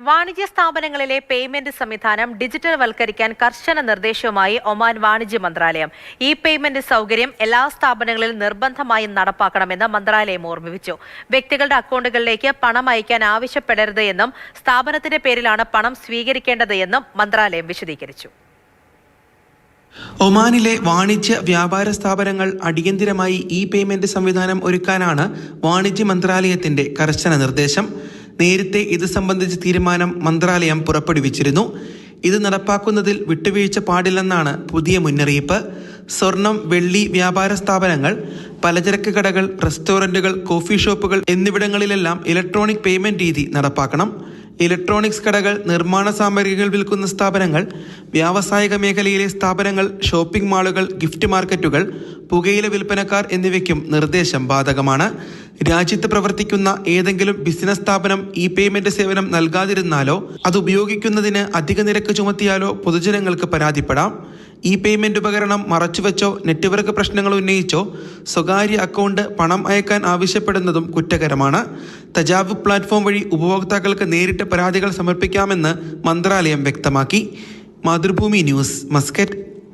വാണിജ്യ സ്ഥാപനങ്ങളിലെ പേയ്മെന്റ് സംവിധാനം ഡിജിറ്റൽ വൽക്കരിക്കാൻ കർശന നിർദ്ദേശവുമായി ഒമാൻ വാണിജ്യ മന്ത്രാലയം. ഇ പേയ്മെന്റ് സൗകര്യം എല്ലാ സ്ഥാപനങ്ങളിലും നിർബന്ധമായും നടപ്പാക്കണമെന്ന് മന്ത്രാലയം ഓർമ്മിപ്പിച്ചു. വ്യക്തികളുടെ അക്കൗണ്ടുകളിലേക്ക് പണം അയക്കാൻ ആവശ്യപ്പെടരുത് എന്നും സ്ഥാപനത്തിന്റെ പേരിലാണ് പണം സ്വീകരിക്കേണ്ടത് എന്നും മന്ത്രാലയം വിശദീകരിച്ചു. ഒമാനിലെ വാണിജ്യ വ്യാപാര സ്ഥാപനങ്ങൾ അടിയന്തിരമായി ഇ പേയ്മെന്റ് സംവിധാനം ഒരുക്കാനാണ് വാണിജ്യ മന്ത്രാലയത്തിന്റെ കർശന നിർദ്ദേശം. നേരത്തെ ഇത് സംബന്ധിച്ച തീരുമാനം മന്ത്രാലയം പുറപ്പെടുവിച്ചിരുന്നു. ഇത് നടപ്പാക്കുന്നതിൽ വിട്ടുവീഴ്ച പാടില്ലെന്നാണ് പുതിയ മുന്നറിയിപ്പ്. സ്വർണം വെള്ളി വ്യാപാര സ്ഥാപനങ്ങൾ പലചരക്ക് കടകൾ റെസ്റ്റോറന്റുകൾ കോഫി ഷോപ്പുകൾ എന്നിവിടങ്ങളിലെല്ലാം ഇലക്ട്രോണിക് പേയ്മെന്റ് രീതി നടപ്പാക്കണം. ഇലക്ട്രോണിക്സ് കടകൾ നിർമ്മാണ സാമഗ്രികൾ വിൽക്കുന്ന സ്ഥാപനങ്ങൾ വ്യാവസായിക മേഖലയിലെ സ്ഥാപനങ്ങൾ ഷോപ്പിംഗ് മാളുകൾ ഗിഫ്റ്റ് മാർക്കറ്റുകൾ പുകയില വിൽപ്പനക്കാർ എന്നിവയ്ക്കും നിർദ്ദേശം ബാധകമാണ്. രാജ്യത്ത് പ്രവർത്തിക്കുന്ന ഏതെങ്കിലും ബിസിനസ് സ്ഥാപനം ഇ പേയ്മെന്റ് സേവനം നൽകാതിരുന്നാലോ അത് ഉപയോഗിക്കുന്നതിന് അധിക നിരക്ക് ചുമത്തിയാലോ പൊതുജനങ്ങൾക്ക് പരാതിപ്പെടാം. ഇ പേയ്മെന്റ് ഉപകരണം മറച്ചുവെച്ചോ നെറ്റ്വർക്ക് പ്രശ്നങ്ങൾ ഉന്നയിച്ചോ സ്വകാര്യ അക്കൗണ്ട് പണം അയക്കാൻ ആവശ്യപ്പെടുന്നതും കുറ്റകരമാണ്. തജാവ് പ്ലാറ്റ്ഫോം വഴി ഉപഭോക്താക്കൾക്ക് നേരിട്ട് പരാതികൾ സമർപ്പിക്കാമെന്ന് മന്ത്രാലയം വ്യക്തമാക്കി. Mathrubhumi news Muscat.